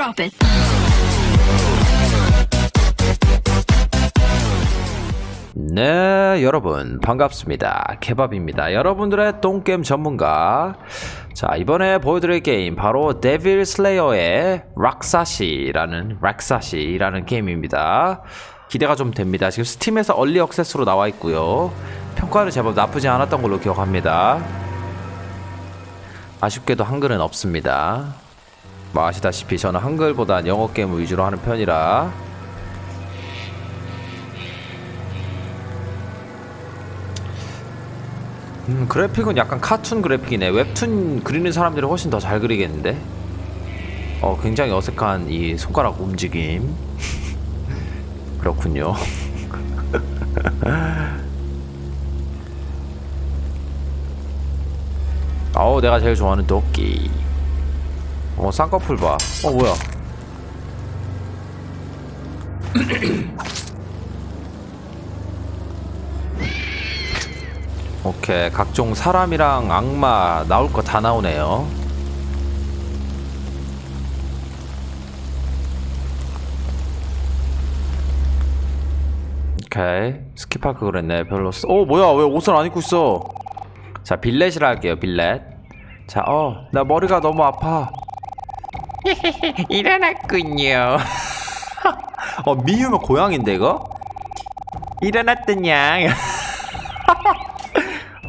Drop it. 네, 여러분 반갑습니다. 케밥입니다. 여러분들의 똥게임 전문가. 자, 이번에 보여드릴 게임 바로 데빌 슬레이어의 락사시라는 락사시라는 게임입니다. 기대가 좀 됩니다. 지금 스팀에서 얼리 액세스로 나와 있고요. 평가는 제법 나쁘지 않았던 걸로 기억합니다. 아쉽게도 한글은 없습니다. 뭐 아시다시피 저는 한글보다 영어 게임을 위주로 하는 편이라 음, 그래픽은 약간 카툰 그래픽이네. 웹툰 그리는 사람들이 훨씬 더 잘 그리겠는데? 어, 굉장히 어색한 이 손가락 움직임. 그렇군요. 아우, 내가 제일 좋아하는 도끼. 어, 쌍꺼풀 봐. 어, 뭐야. 오케이. 각종 사람이랑 악마 나올 거 다 나오네요. 오케이. 스킵할 거 그랬네. 별로 쓰... 어 뭐야? 왜 옷을 안 입고 있어? 자 빌렛이라 할게요 빌렛. 자어 나 머리가 너무 아파 일어났군요 어 미유면 고양인데 이거? 일어났더냐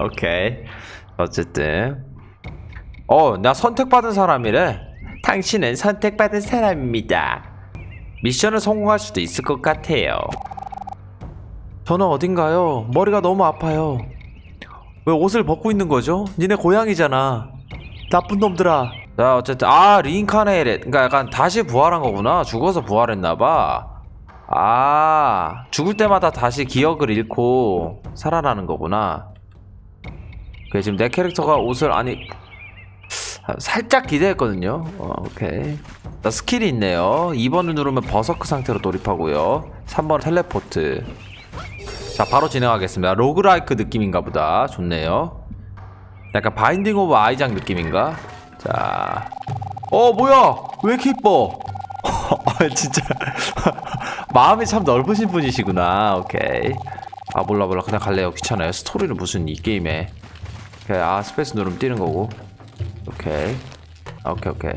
오케이. 어쨌든. 어, 나 선택받은 사람이래. 당신은 선택받은 사람입니다. 미션을 성공할 수도 있을 것 같아요. 저는 어딘가요? 머리가 너무 아파요. 왜 옷을 벗고 있는 거죠? 니네 고양이잖아. 나쁜 놈들아. 자, 어쨌든 아, 리인카네이레. 그러니까 약간 다시 부활한 거구나. 죽어서 부활했나 봐. 아, 죽을 때마다 다시 기억을 잃고 살아나는 거구나. 그래, 지금 내 캐릭터가 옷을 아니 살짝 기대했거든요. 어, 오케이. 나 스킬이 있네요. 2번을 누르면 버서크 상태로 돌입하고요. 3번 텔레포트. 자, 바로 진행하겠습니다. 로그라이크 느낌인가 보다. 좋네요. 약간 바인딩 오브 아이작 느낌인가? 자. 어, 뭐야? 왜 이렇게 이뻐? 아, 진짜. 마음이 참 넓으신 분이시구나. 오케이. 아, 몰라, 몰라. 그냥 갈래요. 귀찮아요. 스토리는 무슨 이 게임에. 오케이. 아, 스페이스 누르면 뛰는 거고. 오케이. 아, 오케이, 오케이.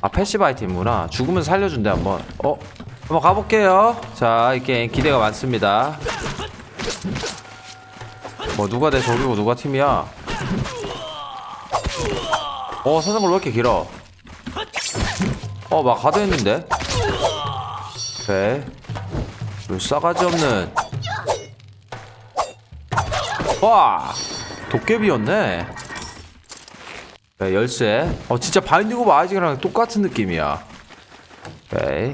아, 패시브 아이템이구나. 죽으면 살려준대, 한번. 어? 한번 가볼게요. 자, 이 게임 기대가 많습니다. 뭐, 누가 내 적이고 누가 팀이야? 어, 사정걸 왜 이렇게 길어? 어, 막 가드 했는데? 오케이. 왜 싸가지 없는. 와! 도깨비였네. 네, 열쇠. 어, 진짜 바인딩 오브 아이작이랑 똑같은 느낌이야. 오케이.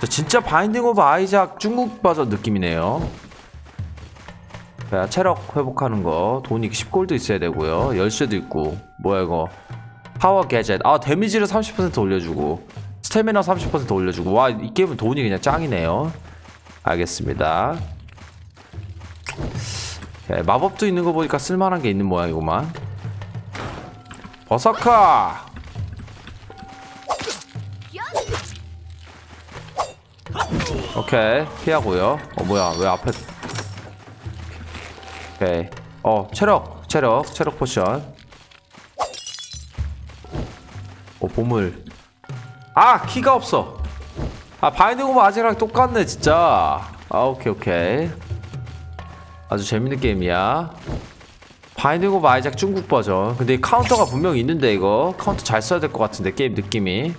저 진짜 바인딩 오브 아이작 중국 버전 느낌이네요. 자, 체력 회복하는 거. 돈이 10골드 있어야 되고요. 열쇠도 있고. 뭐야, 이거. 파워 게젯. 아, 데미지를 30% 올려주고. 스태미나 30% 올려주고. 와, 이 게임은 돈이 그냥 짱이네요. 알겠습니다. 네, 마법도 있는 거 보니까 쓸만한 게 있는 모양이구만. 버서카! 오케이, 피하고요. 어, 뭐야, 왜 앞에. 오케이. 어, 체력, 체력, 체력 포션. 어, 보물. 아, 키가 없어. 아, 바인딩 오브 아직랑 똑같네, 진짜. 아, 오케이, 오케이. 아주 재밌는 게임이야. 바인딩 오브 아이작 중국 버전. 근데 이 카운터가 분명히 있는데 이거 카운터 잘 써야 될 것 같은데 게임 느낌이.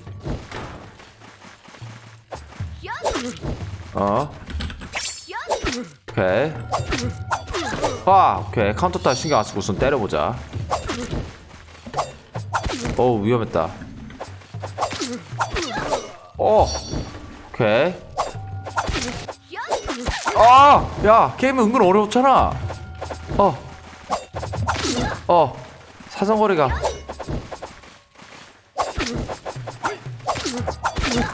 어. 오케이. 와, 오케이. 카운터 따위 신경 안 쓰고 우선 때려보자. 어우 위험했다. 어. 오케이. 아! 야, 게임은 은근 어려웠잖아. 어. 어. 사정거리가.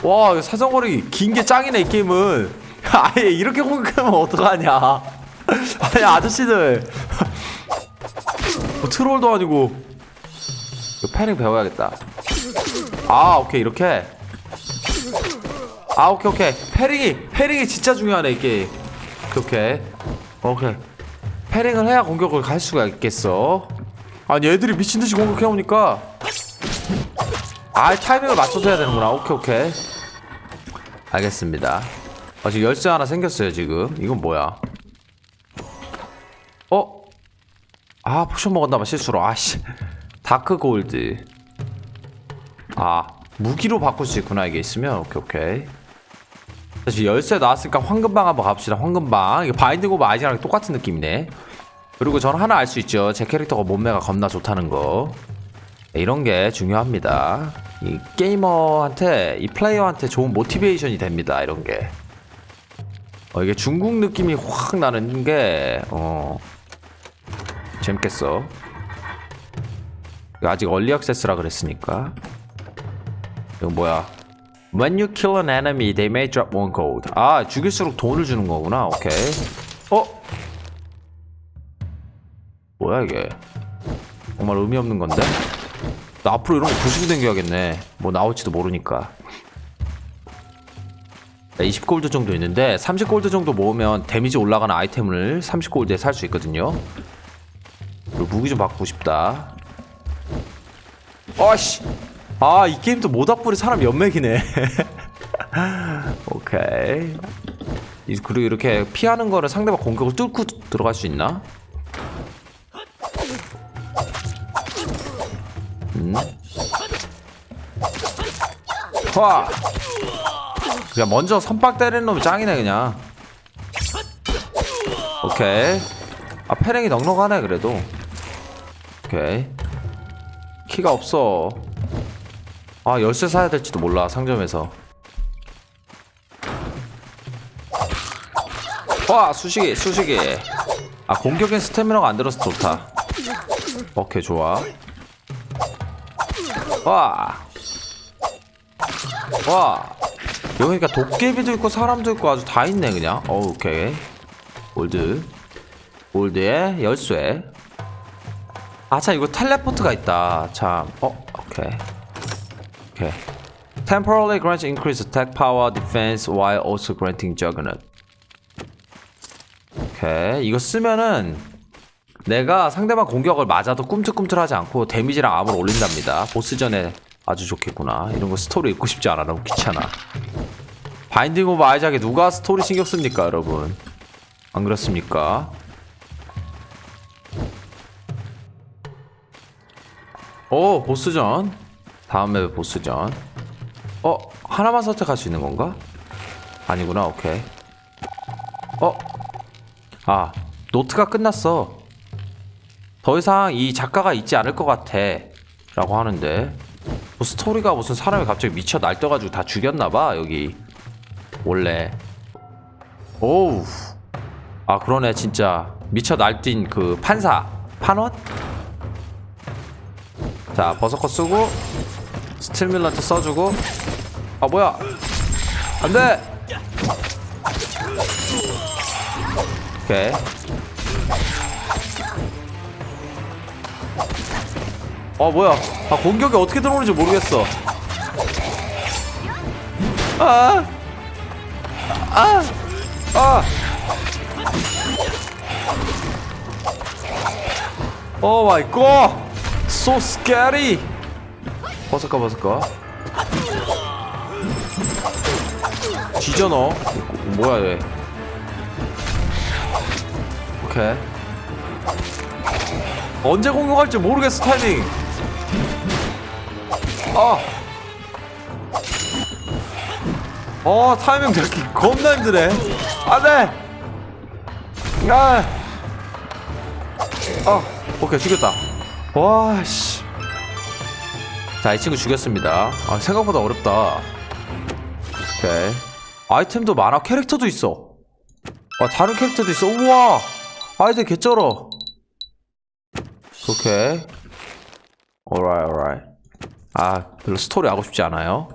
와, 사정거리 긴 게 짱이네, 이 게임은. 아예 이렇게 공격하면 어떡하냐. 아니, 아저씨들. 뭐 트롤도 아니고. 이거 패닝 배워야겠다. 아 오케이 이렇게. 아 오케이 오케이. 패링이 패링이 진짜 중요하네 이게 오케이 오케이. 오케이. 패링을 해야 공격을 갈 수가 있겠어. 아니 애들이 미친듯이 공격해오니까. 아 타이밍을 맞춰서 해야 되는구나. 오케이 오케이. 알겠습니다. 아 지금 열쇠 하나 생겼어요 지금. 이건 뭐야? 어? 아 포션 먹었나봐 실수로. 아씨 다크 골드. 아 무기로 바꿀 수 있구나 이게 있으면. 오케이 오케이. 사실 열쇠 나왔으니까 황금방 한번 갑시다 황금방. 이게 바인딩 오브 아이즈랑 똑같은 느낌이네. 그리고 저는 하나 알 수 있죠. 제 캐릭터가 몸매가 겁나 좋다는 거. 네, 이런 게 중요합니다. 이 게이머한테 이 플레이어한테 좋은 모티베이션이 됩니다 이런 게. 어, 이게 중국 느낌이 확 나는 게 어, 재밌겠어 아직 얼리 액세스라 그랬으니까 이거 뭐야 When you kill an enemy, they may drop one gold. 아, 죽일수록 돈을 주는 거구나. 오케이. 어? 뭐야 이게? 정말 의미 없는 건데? 나 앞으로 이런 거 부수고 댕겨야겠네. 뭐 나올지도 모르니까. 20골드 정도 있는데 30골드 정도 모으면 데미지 올라가는 아이템을 30골드에 살 수 있거든요. 그리고 무기 좀 바꾸고 싶다. 아씨. 아, 이 게임도 모닥불이 사람 연맥이네. 오케이. 이- 그리고 이렇게 피하는 거를 상대방 공격을 뚫고 들어갈 수 있나? 음. 와. 그냥 먼저 선박 때리는 놈이 짱이네 그냥. 오케이. 아 패랭이 넉넉하네 그래도. 오케이. 키가 없어. 아 열쇠 사야 될지도 몰라 상점에서. 와 수식이 수식이. 아 공격엔 스태미너가 안 들어서 좋다. 오케이 좋아. 와. 와. 여기 그러니까 도깨비도 있고 사람도 있고 아주 다 있네 그냥. 어 오케이. 골드. 골드에 열쇠. 아참 이거 텔레포트가 있다. 참. 어 오케이. 오케이. Temporarily grants increased attack power defense while also granting juggernaut. 오케이. 이거 쓰면은 내가 상대방 공격을 맞아도 꿈틀꿈틀하지 않고 데미지랑 암을 올린답니다. 보스전에 아주 좋겠구나. 이런 거 스토리 읽고 싶지 않아. 너무 귀찮아. 바인딩 오브 아이작에 누가 스토리 신경 씁니까, 여러분? 안 그렇습니까? 오, 보스전. 다음 맵 보스전. 어, 하나만 선택할 수 있는 건가? 아니구나, 오케이. 어, 아, 노트가 끝났어. 더 이상 이 작가가 있지 않을 것 같아. 라고 하는데. 뭐 스토리가 무슨 사람이 갑자기 미쳐 날뛰어가지고 다 죽였나봐, 여기. 원래. 오우. 아, 그러네, 진짜. 미쳐 날뛴 그 판사. 판원? 자, 버서커 쓰고, 스틸밀런트 써주고. 아, 뭐야. 안 돼! 오케이. 어 뭐야 아 공격이 어떻게 들어오는지 모르겠어 아! 아! 아! 오 마이 갓! So scary! 벗을까 벗을까? 뒤져 너 뭐야 얘 오케이 언제 공격할지 모르겠어 타이밍 아. 어 타이밍 잡기 겁나 힘드네 안돼 아. 아 오케이 죽였다 와씨. 자 이 친구 죽였습니다. 아 생각보다 어렵다. 오케이. 아이템도 많아. 캐릭터도 있어. 아 다른 캐릭터도 있어. 우와! 아이템 개쩔어. 오케이. Alright alright. 아 별로 스토리 하고 싶지 않아요.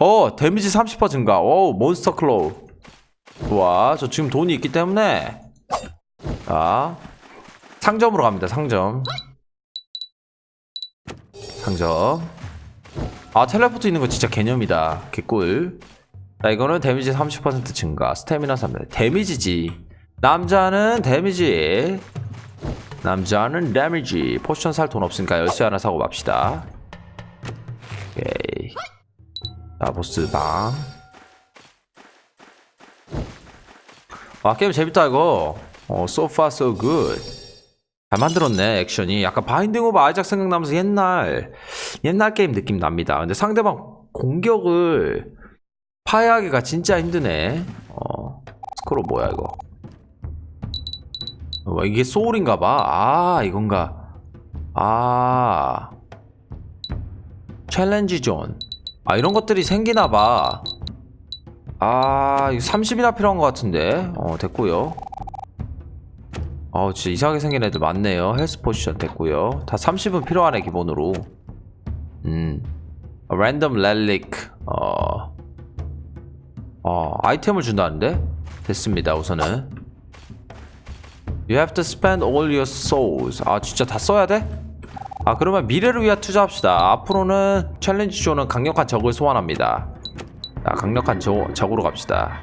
어 데미지 30% 증가. 오 몬스터 클로우. 좋아 저 지금 돈이 있기 때문에. 자 상점으로 갑니다 상점. 상점. 아 텔레포트 있는 거 진짜 개념이다. 개꿀. 자 이거는 데미지 30% 증가. 스태미나 3 데미지지. 남자는 데미지. 남자는 데미지. 포션 살 돈 없으니까 열쇠 하나 사고 맙시다. 오케이. 자 보스 방. 아 게임 재밌다 이거. 어 so far so good 잘 만들었네 액션이. 약간 바인딩 오브 아이작 생각나면서 옛날 옛날 게임 느낌 납니다. 근데 상대방 공격을 파괴하기가 진짜 힘드네. 어 스크롤 뭐야 이거? 어, 이게 소울인가봐. 아 이건가. 아. 챌린지 존. 아, 이런 것들이 생기나봐. 아, 이거 30이나 필요한 것 같은데. 어, 됐고요 어, 진짜 이상하게 생긴 애들 많네요. 헬스 포지션 됐고요 다 30은 필요하네, 기본으로. 음. 랜덤 렐릭. 어. 어, 아이템을 준다는데? 됐습니다, 우선은. You have to spend all your souls. 아, 진짜 다 써야 돼? 아 그러면 미래를 위해 투자합시다 앞으로는 챌린지 존은 강력한 적을 소환합니다 자 강력한 적, 적으로 갑시다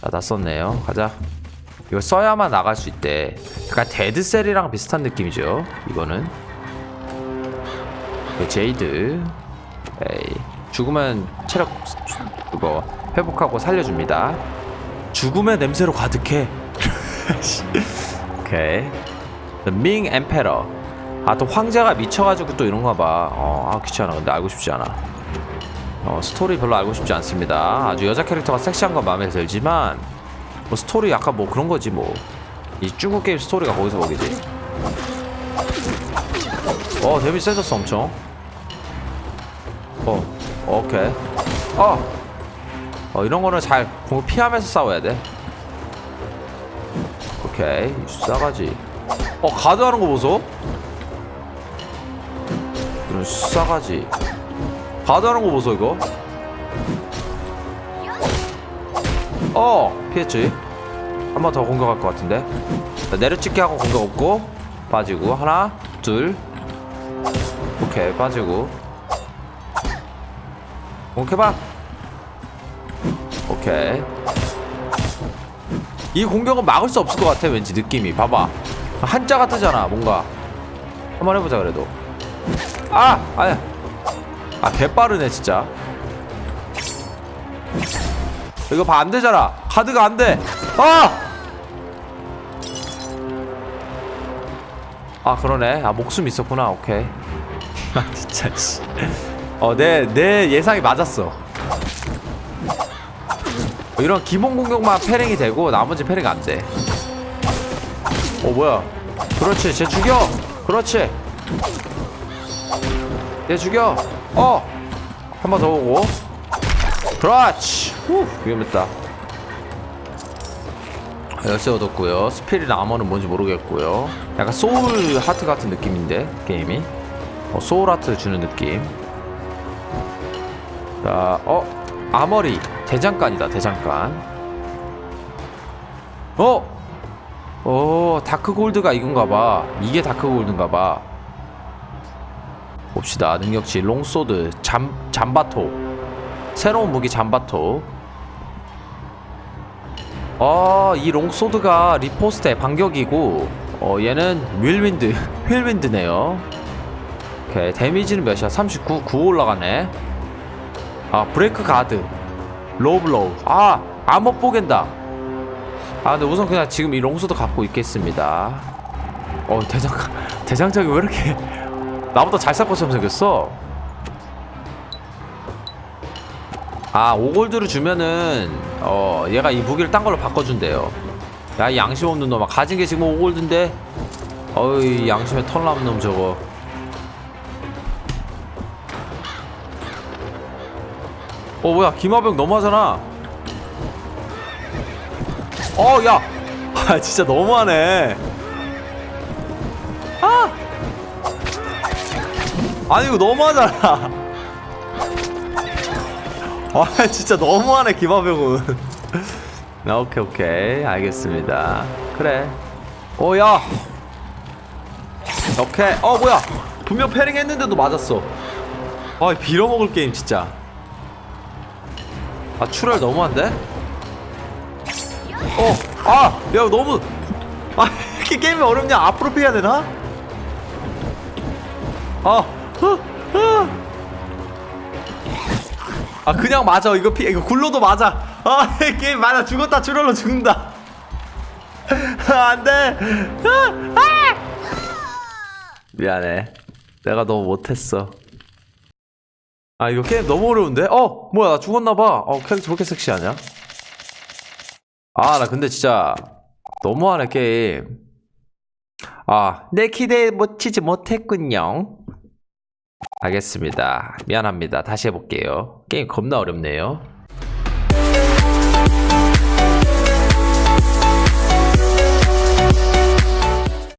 자다 썼네요 가자 이거 써야만 나갈 수 있대 약간 데드셀이랑 비슷한 느낌이죠 이거는 그 제이드 에이 죽으면 체력 그거 회복하고 살려줍니다 죽음의 냄새로 가득해 오케이 The Ming Emperor 아또 황제가 미쳐가지고 또 이런가 봐. 어, 아 귀찮아. 근데 알고 싶지 않아. 어, 스토리 별로 알고 싶지 않습니다. 아주 여자 캐릭터가 섹시한 건 마음에 들지만 뭐 스토리 약간 뭐 그런 거지 뭐. 이 중국 게임 스토리가 거기서 거기지. 어, 데미지 세졌어 엄청. 어, 오케이. 어, 어 이런 거는 잘 공을 피하면서 싸워야 돼. 오케이, 싸가지. 어, 가드하는 거 보소. 이런 싸가지 가드하는 거 보소 이거 어 피했지 한 번 더 공격할 것 같은데? 자, 내려찍기 하고 공격 없고 빠지고 하나 둘. 오케이 빠지고. 공격해봐. 오케이. 이 공격은 막을 수 없을 것 같아 왠지 느낌이. 봐봐. 한자가 뜨잖아 뭔가. 한번 해보자 그래도. 아! 아야. 아 개빠르네 진짜. 이거 봐 안되잖아. 카드가 안돼. 아! 아 그러네. 아 목숨 있었구나. 오케이. 아 진짜 씨 어 내 내 예상이 맞았어. 어, 이런 기본 공격만 패링이 되고 나머지 패링 안돼. 어 뭐야? 그렇지. 쟤 죽여. 그렇지. 얘 죽여. 어! 한 번 더 오고. 그렇지. 후 위험했다 열쇠 얻었고요. 스피릿 아머는 뭔지 모르겠고요. 약간 소울 하트 같은 느낌인데 게임이? 어, 소울 하트 주는 느낌. 자, 어? 아머리. 대장간이다 대장간. 어? 어 다크 골드가 이건가봐. 이게 다크 골드인가봐. 봅시다. 능력치 롱소드 잠, 잠바토. 새로운 무기 잠바토 어 이 롱소드가 리포스트의 반격이고 어 얘는 윌윈드 휠윈드네요. 오케이 데미지는 몇이야? 39 9 올라가네. 아 브레이크 가드. 로블로우. 아 암호 뽀갠다. 아 근데 우선 그냥 지금 이 롱소드 갖고 있겠습니다. 어 대장 대장장이 왜 이렇게 나보다 잘쌀 것처럼 생겼어 아 5골드를 주면은 어 얘가 이 무기를 딴 걸로 바꿔준대요. 야 이 양심 없는 놈아. 가진 게 지금 5골드인데? 어이 양심에 털 남은 놈 저거. 어 뭐야. 김하병 너무하잖아. 어야. 아 진짜 너무하네. 아! 아니 이거 너무하잖아 아 진짜 너무하네 김하병은 나 오케이 오케이 알겠습니다 그래 오야 오케이 어 뭐야 분명 패링 했는데도 맞았어 아 빌어먹을 게임 진짜 아 출혈 너무한데? 어! 아! 야 너무 아 이렇게 게임이 어렵냐 앞으로 피해야 되나? 아! 어, 어. 아 그냥 맞아. 이거 피 이거 굴러도 맞아. 아 게임 맞아. 죽었다. 출혈로 죽는다. 아, 안돼. 아, 아! 미안해. 내가 너무 못했어. 아 이거 게임 너무 어려운데? 어 뭐야. 나 죽었나봐. 어 캐릭터 저렇게 섹시하냐? 아 나 근데 진짜 너무하네 게임. 아. 내 기대에 못 치지 못했군요 알겠습니다. 미안합니다. 다시 해볼게요. 게임 겁나 어렵네요